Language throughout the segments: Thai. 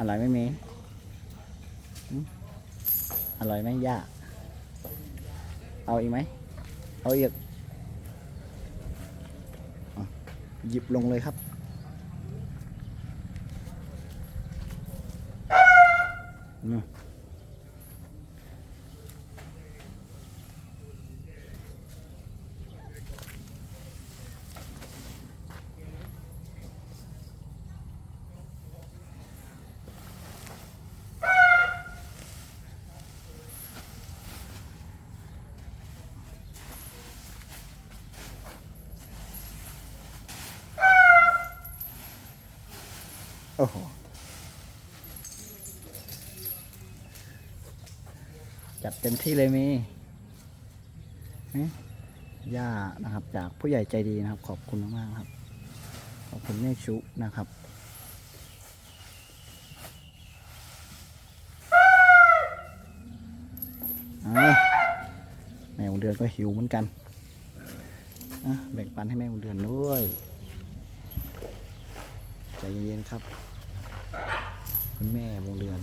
อร่อยไหมเมย์อร่อยไหมย่า เอาอีกไหม เอาอีกหยิบลงเลยครับ อืม โอ้โหจัดเต็มที่เลยมีย่านะครับ จากผู้ใหญ่ใจดีนะครับ ขอบคุณมากๆครับ ขอบคุณแม่ชุนะครับแม่บุญเดือนก็หิวเหมือนกันแบ่งปันให้แม่บุญเดือนด้วย ใจเย็นๆครับ คุณแม่บุญเดือน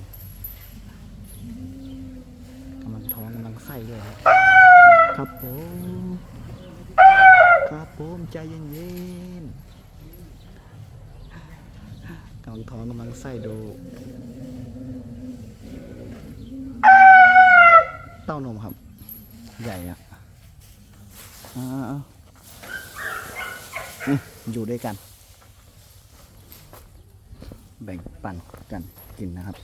กำลังท้องกำลังไส้ด้วยครับครับผมครับผมใจเย็นๆกำลังท้องกำลังไส้ดูเต้านมครับ ใหญ่อะอ่าอยู่ด้วยกัน แบ่ง ปั่นกันกินนะครับ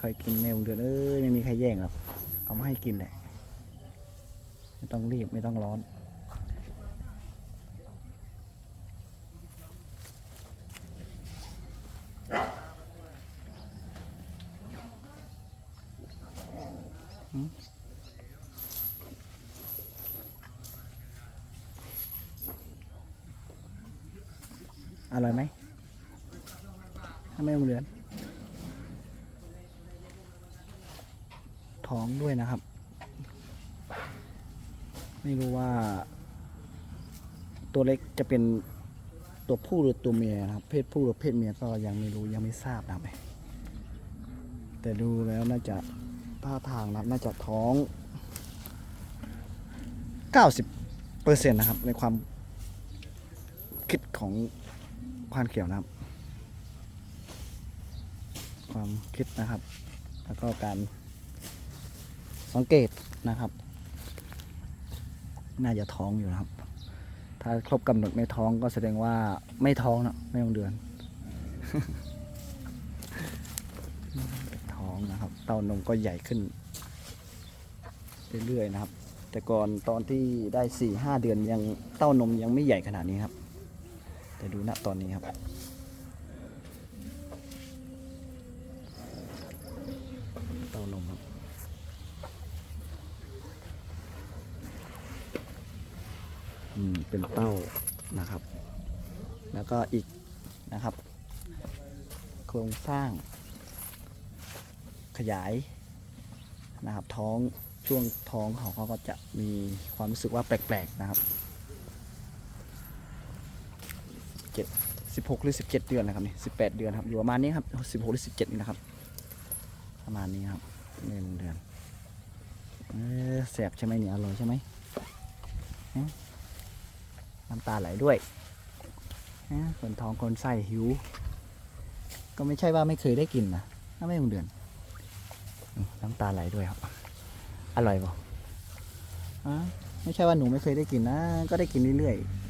ค่อยๆกินแมวเดือนเอ้ยไม่มีใครแย่งหรอกเอามาให้กินแหละไม่ต้องรีบไม่ต้องร้อนอร่อยไหมถ้าไม่เหลือน ท้องด้วยนะครับ ไม่รู้ว่า ตัวเล็กจะเป็นตัวผู้หรือตัวเมียนะครับ เพศผู้หรือเพศเมียก็ยังไม่รู้ยังไม่ทราบนะครับแต่ดูแล้วน่าจะท่าทางนะครับน่าจะท้อง 90เปอร์เซ็นต์นะครับ ในความคิดของควานเขียวนะครับ ความคิดนะครับ แล้วก็การ สังเกตนะครับ น่าจะท้องอยู่นะครับ ถ้าครบกำหนดไม่ท้องก็แสดงว่าไม่ท้องนะไม่ต้องเดือน ท้องนะครับ เต้านมก็ใหญ่ขึ้น เรื่อยๆนะครับ แต่ก่อนตอนที่ได้สี่ห้าเดือนยังเต้านมยังไม่ใหญ่ขนาดนี้ครับ แต่ดูณตอนนี้ครับ เต้านมครับ อื มเป็นเต้านะครับ แล้วก็อีกนะครับ โครงสร้าง ขยายนะครับ ท้องช่วงท้องของเขาก็จะมีความรู้สึกว่าแปลกๆนะครับเจ็ดสิบหกหรือสิบเจ็ดเดือนนะครับนี่สิบแปดเดือนครับอยู่ประมาณนี้ครับสิบหกหรือสิบเจ็ดนี่นะครับ ประมาณนี้ครับหนึ่งเดือนเออแสบใช่ไหมเนี่ยอร่อยใช่ไหม น้ำตาไหลด้วยนะคนท้องคนไส้หิว ก็ไม่ใช่ว่าไม่เคยได้กินนะถ้าไม่มึงเดือน น้ำตาไหลด้วยครับ อร่อยปะอะไม่ใช่ว่าหนูไม่เคยได้กินนะ ก็ได้กินเรื่อยๆ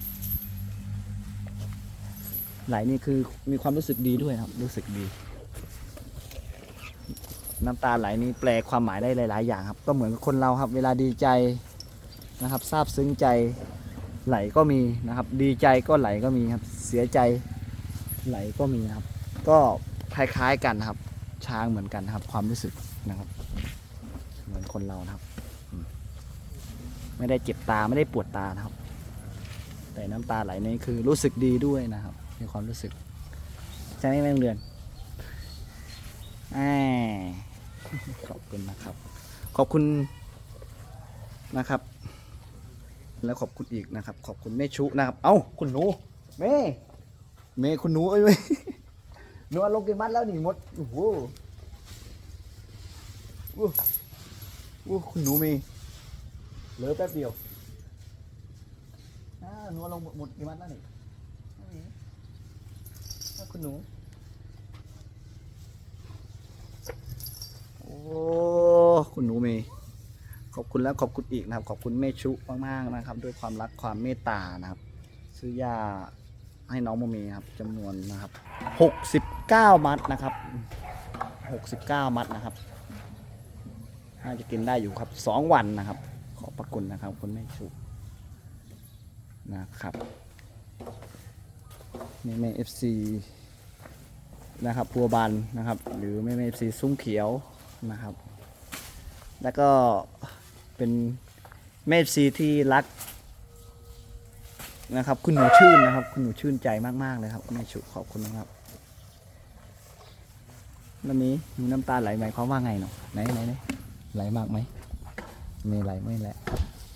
ไหลนี่คือมีความรู้สึกดีด้วยครับ รู้สึกดี น้ำตาไหลนี่แปลความหมายได้หลาย ๆ อย่างครับ ก็เหมือนคนเราครับ เวลาดีใจนะครับซาบซึ้งใจ ไหลก็มีนะครับ ดีใจก็ไหลก็มีครับ เสียใจไหลก็มีนะครับ ก็คล้ายๆกันนะครับ ช้างเหมือนกันนะครับ ความรู้สึกนะครับ เหมือนคนเรานะครับ ไม่ได้เจ็บตาไม่ได้ปวดตานะครับ แต่น้ำตาไหลนี่คือรู้สึกดีด้วยนะครับมีความรู้สึกใช่ไหมแม่โรงเดือนแหมขอบคุณนะครับ ขอบคุณนะครับ แล้วขอบคุณอีกนะครับ ขอบคุณแม่ชุนะครับ เอ้าคุณหนูแม่แม่คุณหนูเอ้ยเว้ยหนูเอาลงกี่มัดแล้วนี่มดโอ้โหโอ้โหคุณหนูเมีเหลือแป๊บเดียวอ่าหนูเอาลงหมดหมดกี่มัดแล้วนี่คุณหนู โอ้คุณหนูเมี ขอบคุณแล้วขอบคุณอีกนะครับ ขอบคุณแม่ชุมากๆนะครับ ด้วยความรักความเมตตานะครับ ซื้อยาให้น้องโมเมครับจำนวนนะครับ 69 มัดนะครับ 69 มัดนะครับ น่าจะกินได้อยู่ครับ 2 วันนะครับ ขอบพระคุณนะครับ คุณแม่ชุนะครับแม่แม่เอฟซีนะครับพัวบันนะครับ หรือแม่แม่เอฟซีซุ้งเขียวนะครับ แล้วก็ เป็นแม่ซีที่รักนะครับ คุณหนูชื่นนะครับ คุณหนูชื่นใจมากๆเลยครับแม่ชุขอบคุณนะครับแล้วนี้มีน้ำตาไหลไหมความว่าไงเนาะไหนไหนไหนไหลมากไหมไม่ไหลไม่ไหล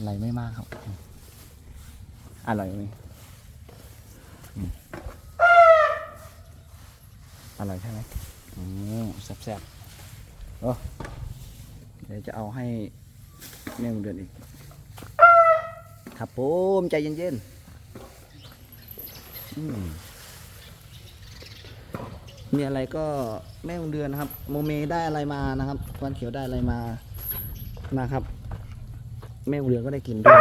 ไหลไม่มากครับอร่อยไหมอร่อยใช่ไหมอืมแซ่บๆเดี๋ยวจะเอาให้ แม่บุญเดือนอีกครับผมใจเย็นๆมีอะไรก็แม่บุญเดือนนะครับ โมเมได้อะไรมานะครับวันเขียวได้อะไรมานะครับ แม่บุญเดือนก็ได้กินด้วย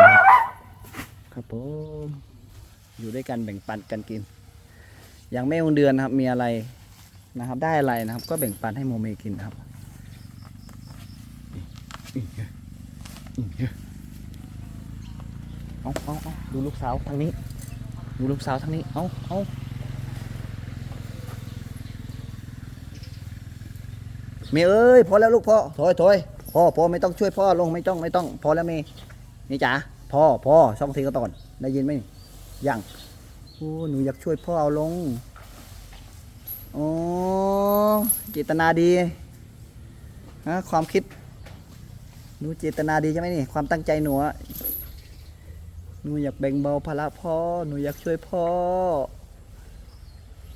ครับผมอยู่ด้วยกันแบ่งปันกันกิน อย่างแม่บุญเดือนนะครับ มีอะไรนะครับ ได้อะไรนะครับ ก็แบ่งปันให้โมเมกินนะครับ เอาเอาเอาดูลูกสาวทางนี้ ดูลูกสาวทางนี้ เอาเอาเมย์เอ้ยพอแล้วลูกพ่อถอยถอยพ่อพ่อไม่ต้องช่วยพ่อลงไม่ต้องไม่ต้อง พอแล้วเมย์นี่จ๋าพ่อพ่อช่องทีก็ตอนได้ยินไหมยังโอ้หนูอยากช่วยพ่อเอาลงโอ้เจตนาดีฮะความคิด หนูเจตนาดีใช่ไหมนี่ ความตั้งใจหนูหนูอยากแบ่งเบาภาระพ่อ หนูอยากช่วยพ่อ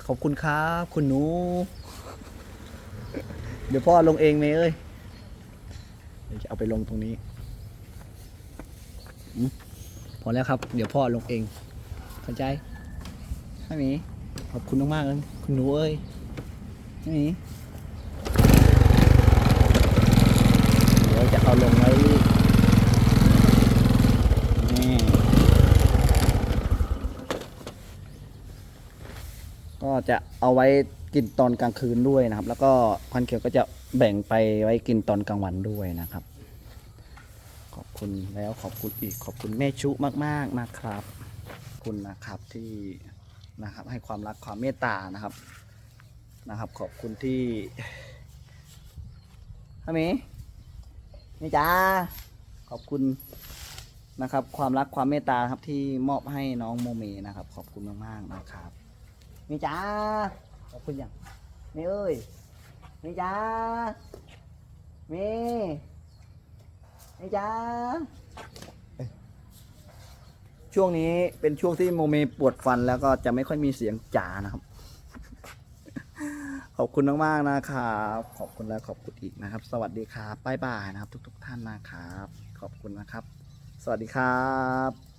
ขอบคุณครับ คุณหนู เดี๋ยวพ่อลงเองเมย์เอ้ยเดี๋ยวจะเอาไปลงตรงนี้พอแล้วครับ เดี๋ยวพ่อลงเองเข้าใจไม่มีขอบคุณมากๆเลยคุณหนูเอ้ยไม่มี เดี๋ยว จะเอาลงไว้นี่ก็จะเอาไว้กินตอนกลางคืนด้วยนะครับ แล้วก็พันเขียวก็จะแบ่งไปไว้กินตอนกลางวันด้วยนะครับ ขอบคุณแล้วขอบคุณอีกขอบคุณแม่ชุมาก ๆนะครับ คุณนะครับที่นะครับให้ความรักความเมตตานะครับนะครับ ขอบคุณที่ฮามี นี่จ้าขอบคุณนะครับ ความรักความเมตตาครับที่มอบให้น้องโมเมนะครับ ขอบคุณมากๆนะครับนี่จ้าขอบคุณอย่างนี่เอ้ยนี่จ้ามีนี่จ้าช่วงนี้เป็นช่วงที่โมเมปวดฟันแล้วก็จะไม่ค่อยมีเสียงจ๋านะครับ ขอบคุณมากๆนะครับ ขอบคุณและขอบคุณอีกนะครับ สวัสดีครับบ๊ายบายนะครับ ทุก ๆ ท่านนะครับ ขอบคุณนะครับ สวัสดีครับ